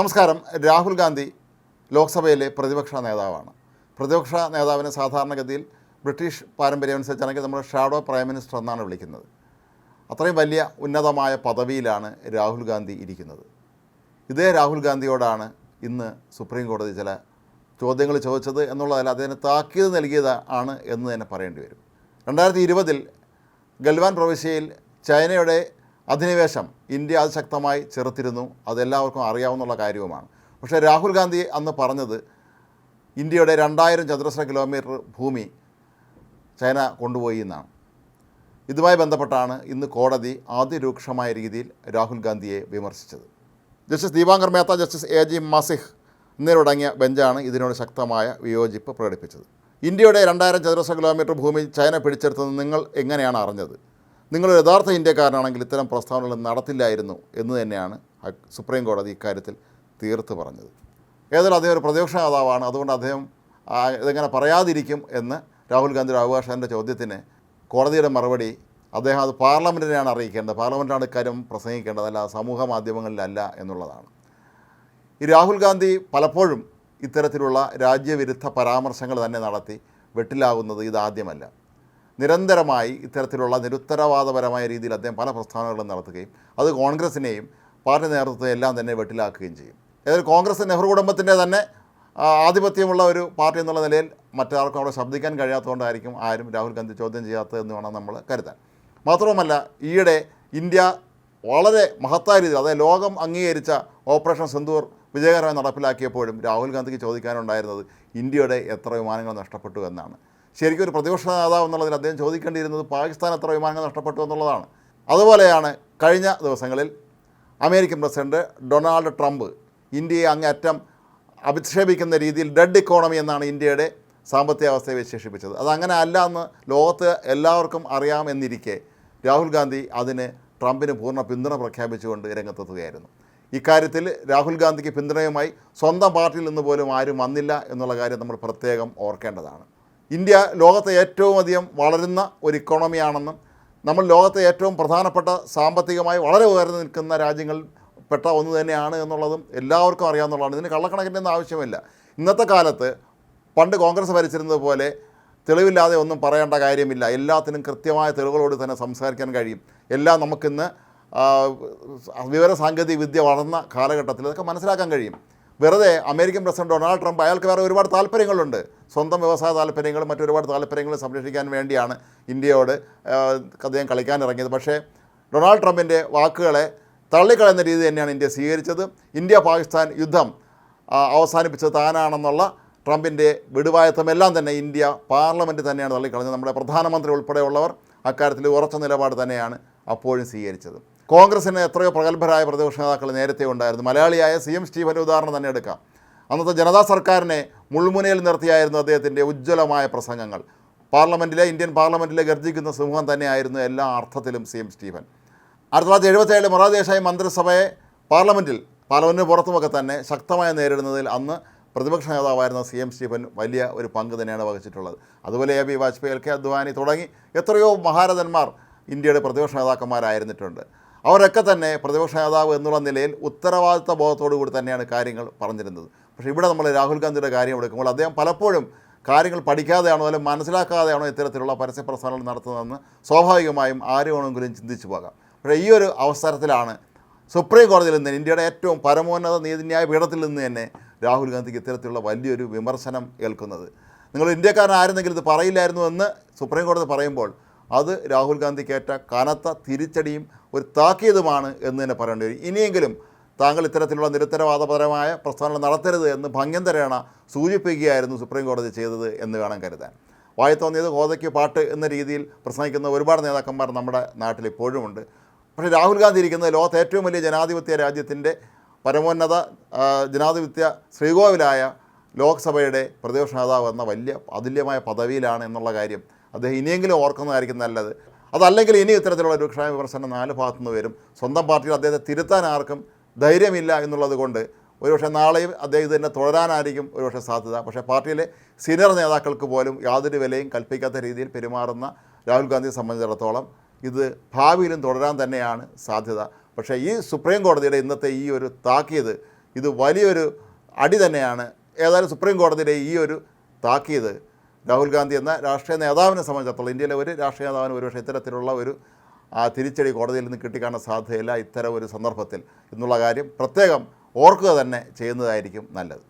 നമസ്കാരം. രാഹുൽ ഗാന്ധി ലോക്സഭയിലെ പ്രതിപക്ഷ നേതാവാണ്. പ്രതിപക്ഷ നേതാവിനെ സാധാരണഗതിയിൽ ബ്രിട്ടീഷ് പാരമ്പര്യം അനുസരിച്ചാണെങ്കിൽ നമ്മൾ ഷാഡോ പ്രൈം മിനിസ്റ്റർ എന്നാണ് വിളിക്കുന്നത്. അത്രയും വലിയ ഉന്നതമായ പദവിയിലാണ് രാഹുൽ ഗാന്ധി ഇരിക്കുന്നത്. ഇതേ രാഹുൽ ഗാന്ധിയോടാണ് ഇന്ന് സുപ്രീം കോടതി ചില ചോദ്യങ്ങൾ ചോദിച്ചത് എന്നുള്ളതല്ല അതിന് താക്കീത് നൽകിയത് ആണ് എന്ന് തന്നെ പറയേണ്ടി വരും. രണ്ടായിരത്തി ഇരുപതിൽ ഗൽവാൻ പ്രവിശ്യയിൽ ചൈനയുടെ അധിനിവേശം. ഇന്ത്യ അത് ശക്തമായി ചെറുത്തിരുന്നു. അതെല്ലാവർക്കും അറിയാവുന്ന കാര്യവുമാണ്. പക്ഷേ രാഹുൽ ഗാന്ധി അന്ന് പറഞ്ഞത് ഇന്ത്യയുടെ രണ്ടായിരം ചതുരശ്ര കിലോമീറ്റർ ഭൂമി ചൈന കൊണ്ടുപോയി എന്നാണ്. ഇതുമായി ബന്ധപ്പെട്ടാണ് ഇന്ന് കോടതി അതിരൂക്ഷമായ രീതിയിൽ രാഹുൽ ഗാന്ധിയെ വിമർശിച്ചത്. Justice Dipankar Mehta justice A G Masih എന്നിവരടങ്ങിയ ബെഞ്ചാണ് ഇതിനോട് ശക്തമായ വിയോജിപ്പ് പ്രകടിപ്പിച്ചത്. ഇന്ത്യയുടെ രണ്ടായിരം ചതുരശ്ര കിലോമീറ്റർ ഭൂമി ചൈന പിടിച്ചെടുത്തത് നിങ്ങൾ എങ്ങനെയാണ് അറിഞ്ഞത്? നിങ്ങൾ യഥാർത്ഥ ഇന്ത്യക്കാരനാണെങ്കിൽ ഇത്തരം പ്രസ്താവനകൾ നടത്തില്ലായിരുന്നു എന്ന് തന്നെയാണ് സുപ്രീം കോടതി ഇക്കാര്യത്തിൽ തീർത്ത് പറഞ്ഞത്. ഏതായാലും അദ്ദേഹം ഒരു പ്രതിപക്ഷ നേതാവാണ്. അതുകൊണ്ട് അദ്ദേഹം ഇതെങ്ങനെ പറയാതിരിക്കും എന്ന് രാഹുൽ ഗാന്ധിയുടെ അവകാശന്റെ ചോദ്യത്തിന് കോടതിയുടെ മറുപടി അദ്ദേഹം അത് പാർലമെന്റിനെയാണ് അറിയിക്കേണ്ടത്. പാർലമെന്റാണ് ഇക്കാര്യം പ്രസംഗിക്കേണ്ടത്. അല്ല സമൂഹ മാധ്യമങ്ങളിലല്ല എന്നുള്ളതാണ്. ഈ രാഹുൽ ഗാന്ധി പലപ്പോഴും ഇത്തരത്തിലുള്ള രാജ്യവിരുദ്ധ പരാമർശങ്ങൾ തന്നെ നടത്തി വെട്ടിലാകുന്നത് ഇതാദ്യമല്ല. നിരന്തരമായി ഇത്തരത്തിലുള്ള നിരുത്തരവാദപരമായ രീതിയിൽ അദ്ദേഹം പല പ്രസ്ഥാനങ്ങളും നടത്തുകയും അത് കോൺഗ്രസിനെയും പാർട്ടി നേതൃത്വത്തെ എല്ലാം തന്നെ വെട്ടിലാക്കുകയും ചെയ്യും. ഏതായാലും കോൺഗ്രസ് നെഹ്റു കുടുംബത്തിന്റെ തന്നെ ആധിപത്യമുള്ള ഒരു പാർട്ടി എന്നുള്ള നിലയിൽ മറ്റാർക്കും അവിടെ ശബ്ദിക്കാൻ കഴിയാത്തതുകൊണ്ടായിരിക്കും ആരും രാഹുൽ ഗാന്ധി ചോദ്യം ചെയ്യാത്തതെന്ന് വേണം നമ്മൾ കരുതാൻ. മാത്രവുമല്ല ഈയിടെ ഇന്ത്യ വളരെ മഹത്തായ രീതിയിൽ അതായത് ലോകം അംഗീകരിച്ച ഓപ്പറേഷൻ സിന്ദൂർ വിജയകരമായി നടപ്പിലാക്കിയപ്പോഴും രാഹുൽ ഗാന്ധിക്ക് ചോദിക്കാനുണ്ടായിരുന്നത് ഇന്ത്യയുടെ എത്ര വിമാനങ്ങൾ നഷ്ടപ്പെട്ടു എന്നാണ്. ശരിക്കും ഒരു പ്രതിപക്ഷ നേതാവ് എന്നുള്ളതിൽ അദ്ദേഹം ചോദിക്കേണ്ടിയിരുന്നത് പാകിസ്ഥാൻ എത്ര വിമാനങ്ങൾ നഷ്ടപ്പെട്ടു എന്നുള്ളതാണ്. അതുപോലെയാണ് കഴിഞ്ഞ ദിവസങ്ങളിൽ അമേരിക്കൻ പ്രസിഡന്റ് ഡൊണാൾഡ് ട്രംപ് ഇന്ത്യയെ അങ്ങേയറ്റം അഭിക്ഷേപിക്കുന്ന രീതിയിൽ ഡെഡ് ഇക്കോണമി എന്നാണ് ഇന്ത്യയുടെ സാമ്പത്തിക അവസ്ഥയെ വിശേഷിപ്പിച്ചത്. അതങ്ങനെ അല്ല എന്ന് ലോകത്ത് എല്ലാവർക്കും അറിയാമെന്നിരിക്കെ രാഹുൽ ഗാന്ധി അതിന് ട്രംപിന് പൂർണ പിന്തുണ പ്രഖ്യാപിച്ചുകൊണ്ട് രംഗത്തെത്തുകയായിരുന്നു. ഇക്കാര്യത്തിൽ രാഹുൽ ഗാന്ധിക്ക് പിന്തുണയുമായി സ്വന്തം പാർട്ടിയിൽ നിന്ന് പോലും ആരും വന്നില്ല എന്നുള്ള കാര്യം നമ്മൾ പ്രത്യേകം ഓർക്കേണ്ടതാണ്. ഇന്ത്യ ലോകത്തെ ഏറ്റവും അധികം വളരുന്ന ഒരു ഇക്കോണമിയാണെന്നും നമ്മൾ ലോകത്തെ ഏറ്റവും പ്രധാനപ്പെട്ട സാമ്പത്തികമായി വളരെ ഉയർന്നു നിൽക്കുന്ന രാജ്യങ്ങൾ പെട്ട ഒന്ന് തന്നെയാണ് എന്നുള്ളതും എല്ലാവർക്കും അറിയാവുന്നതാണ്. ഇതിന് കള്ളക്കണക്കിന്റെ ഒന്നും ആവശ്യമില്ല. ഇന്നത്തെ കാലത്ത് പണ്ട് കോൺഗ്രസ് ഭരിച്ചിരുന്നത് പോലെ തെളിവില്ലാതെ ഒന്നും പറയേണ്ട കാര്യമില്ല. എല്ലാത്തിനും കൃത്യമായ തെളിവുകളോട് തന്നെ സംസാരിക്കാൻ കഴിയും. എല്ലാം നമുക്കിന്ന് വിവര സാങ്കേതിക വിദ്യ വളർന്ന കാലഘട്ടത്തിൽ ഇതൊക്കെ മനസ്സിലാക്കാൻ കഴിയും. വെറുതെ അമേരിക്കൻ പ്രസിഡന്റ് ഡൊണാൾഡ് ട്രംപ് അയാൾക്ക് വേറെ ഒരുപാട് താല്പര്യങ്ങളുണ്ട്. സ്വന്തം വ്യവസായ താല്പര്യങ്ങളും മറ്റൊരുപാട് താല്പര്യങ്ങളും സംരക്ഷിക്കാൻ വേണ്ടിയാണ് ഇന്ത്യയോട് അദ്ദേഹം കളിക്കാനിറങ്ങിയത് പക്ഷേ ഡൊണാൾഡ് ട്രംപിന്റെ വാക്കുകളെ തള്ളിക്കളയുന്ന രീതി തന്നെയാണ് ഇന്ത്യ സ്വീകരിച്ചത്. ഇന്ത്യ പാകിസ്ഥാൻ യുദ്ധം അവസാനിപ്പിച്ചത് താനാണെന്നുള്ള ട്രംപിന്റെ വിടുവായത്വമെല്ലാം തന്നെ ഇന്ത്യ പാർലമെന്റ് തന്നെയാണ് തള്ളിക്കളഞ്ഞത്. നമ്മുടെ പ്രധാനമന്ത്രി ഉൾപ്പെടെയുള്ളവർ അക്കാര്യത്തിൽ ഉറച്ച നിലപാട് തന്നെയാണ് അപ്പോഴും സ്വീകരിച്ചത്. കോൺഗ്രസിന് എത്രയോ പ്രഗത്ഭരായ പ്രതിപക്ഷ നേതാക്കൾ നേരത്തെ ഉണ്ടായിരുന്നു. മലയാളിയായ സി എം സ്റ്റീഫന്റെ ഉദാഹരണം തന്നെ എടുക്കാം. അന്നത്തെ ജനതാ സർക്കാരിനെ മുൾമുനയിൽ നിർത്തിയായിരുന്നു അദ്ദേഹത്തിന്റെ ഉജ്ജ്വലമായ പ്രസംഗങ്ങൾ. പാർലമെന്റിലെ ഇന്ത്യൻ പാർലമെന്റിലെ ഗർജിക്കുന്ന സമൂഹം തന്നെയായിരുന്നു എല്ലാ അർത്ഥത്തിലും സി എം സ്റ്റീഫൻ. ആയിരത്തി തൊള്ളായിരത്തി എഴുപത്തേഴ് മൊറാദ് ദേശായി മന്ത്രിസഭയെ പാർലമെന്റിൽ പാർലമെന്റിന് പുറത്തുമൊക്കെ തന്നെ ശക്തമായി നേരിടുന്നതിൽ അന്ന് പ്രതിപക്ഷ നേതാവായിരുന്ന സി എം സ്റ്റീഫൻ വലിയ ഒരു പങ്ക് തന്നെയാണ് വഹിച്ചിട്ടുള്ളത്. അതുപോലെ A B Vajpayee L K Advani തുടങ്ങി എത്രയോ മഹാരഥന്മാർ ഇന്ത്യയുടെ പ്രതിപക്ഷ നേതാക്കന്മാരായിരുന്നിട്ടുണ്ട്. അവരൊക്കെ തന്നെ പ്രതിപക്ഷ നേതാവ് എന്നുള്ള നിലയിൽ ഉത്തരവാദിത്ത ബോധത്തോടു കൂടി തന്നെയാണ് കാര്യങ്ങൾ പറഞ്ഞിരുന്നത്. പക്ഷേ ഇവിടെ നമ്മൾ രാഹുൽ ഗാന്ധിയുടെ കാര്യം എടുക്കുമ്പോൾ അദ്ദേഹം പലപ്പോഴും കാര്യങ്ങൾ പഠിക്കാതെയാണോ അല്ലെങ്കിൽ മനസ്സിലാക്കാതെയാണോ ഇത്തരത്തിലുള്ള പരസ്യ പ്രസ്ഥാനങ്ങൾ നടത്തുന്നതെന്ന് സ്വാഭാവികമായും ആര് വേണമെങ്കിലും ചിന്തിച്ചു പോകാം. പക്ഷേ ഈ ഒരു അവസരത്തിലാണ് സുപ്രീം കോടതിയിൽ നിന്ന് ഇന്ത്യയുടെ ഏറ്റവും പരമോന്നത നീതിന്യായ പീഠത്തിൽ നിന്ന് തന്നെ രാഹുൽ ഗാന്ധിക്ക് ഇത്തരത്തിലുള്ള വലിയൊരു വിമർശനം ഏൽക്കുന്നത്. നിങ്ങൾ ഇന്ത്യക്കാരനായിരുന്നെങ്കിൽ ഇത് പറയില്ലായിരുന്നു എന്ന് സുപ്രീം കോടതി പറയുമ്പോൾ അത് രാഹുൽ ഗാന്ധിക്കേറ്റ കനത്ത തിരിച്ചടിയും ഒരു താക്കീതുമാണ് എന്ന് തന്നെ പറയേണ്ടി വരും. ഇനിയെങ്കിലും താങ്കൾ ഇത്തരത്തിലുള്ള നിരുത്തരവാദപരമായ പ്രസ്ഥാനങ്ങൾ നടത്തരുത് എന്ന് ഭംഗ്യന്തരേണ സൂചിപ്പിക്കുകയായിരുന്നു സുപ്രീം കോടതി ചെയ്തത് എന്ന് വേണം കരുതാൻ. വായി തോന്നിയത് കോതയ്ക്ക് പാട്ട് എന്ന രീതിയിൽ പ്രസംഗിക്കുന്ന ഒരുപാട് നേതാക്കന്മാർ നമ്മുടെ നാട്ടിൽ ഇപ്പോഴുമുണ്ട്. പക്ഷേ രാഹുൽ ഗാന്ധി ഇരിക്കുന്നത് ലോകത്തെ ഏറ്റവും വലിയ ജനാധിപത്യ രാജ്യത്തിന്റെ പരമോന്നത ജനാധിപത്യ ശ്രീകോവിലായ ലോക്സഭയുടെ പ്രതിപക്ഷ നേതാവ് എന്ന വലിയ അതുല്യമായ പദവിയിലാണ് എന്നുള്ള കാര്യം അദ്ദേഹം ഇനിയെങ്കിലും ഓർക്കുന്നതായിരിക്കും നല്ലത്. അതല്ലെങ്കിൽ ഇനി ഇത്തരത്തിലുള്ള രൂക്ഷമായ വിമർശനം നാല് ഭാഗത്തുനിന്ന് വരും. സ്വന്തം പാർട്ടിയിൽ അദ്ദേഹത്തെ തിരുത്താൻ ആർക്കും ധൈര്യമില്ല എന്നുള്ളത് കൊണ്ട് ഒരുപക്ഷെ നാളെയും അദ്ദേഹം ഇത് തന്നെ തുടരാനായിരിക്കും ഒരുപക്ഷെ സാധ്യത. പക്ഷേ പാർട്ടിയിലെ സീനിയർ നേതാക്കൾക്ക് പോലും യാതൊരു വിലയും കൽപ്പിക്കാത്ത രീതിയിൽ പെരുമാറുന്ന രാഹുൽ ഗാന്ധിയെ സംബന്ധിച്ചിടത്തോളം ഇത് ഭാവിയിലും തുടരാൻ തന്നെയാണ് സാധ്യത. പക്ഷേ ഈ സുപ്രീം കോടതിയുടെ ഇന്നത്തെ ഈ ഒരു താക്കീത് ഇത് വലിയൊരു അടി തന്നെയാണ്. ഏതായാലും സുപ്രീം കോടതിയുടെ ഈ ഒരു താക്കീത് രാഹുൽ ഗാന്ധി എന്ന രാഷ്ട്രീയ നേതാവിനെ സംബന്ധിച്ചിടത്തോളം ഇന്ത്യയിലെ ഒരു രാഷ്ട്രീയ നേതാവിന് ഒരുപക്ഷെ ഇത്തരത്തിലുള്ള ഒരു ആ തിരിച്ചടി കോടതിയിൽ നിന്ന് കിട്ടിക്കാണാൻ സാധ്യതയില്ല ഇത്തരം ഒരു സന്ദർഭത്തിൽ എന്നുള്ള കാര്യം പ്രത്യേകം ഓർക്കുക തന്നെ ചെയ്യുന്നതായിരിക്കും നല്ലത്.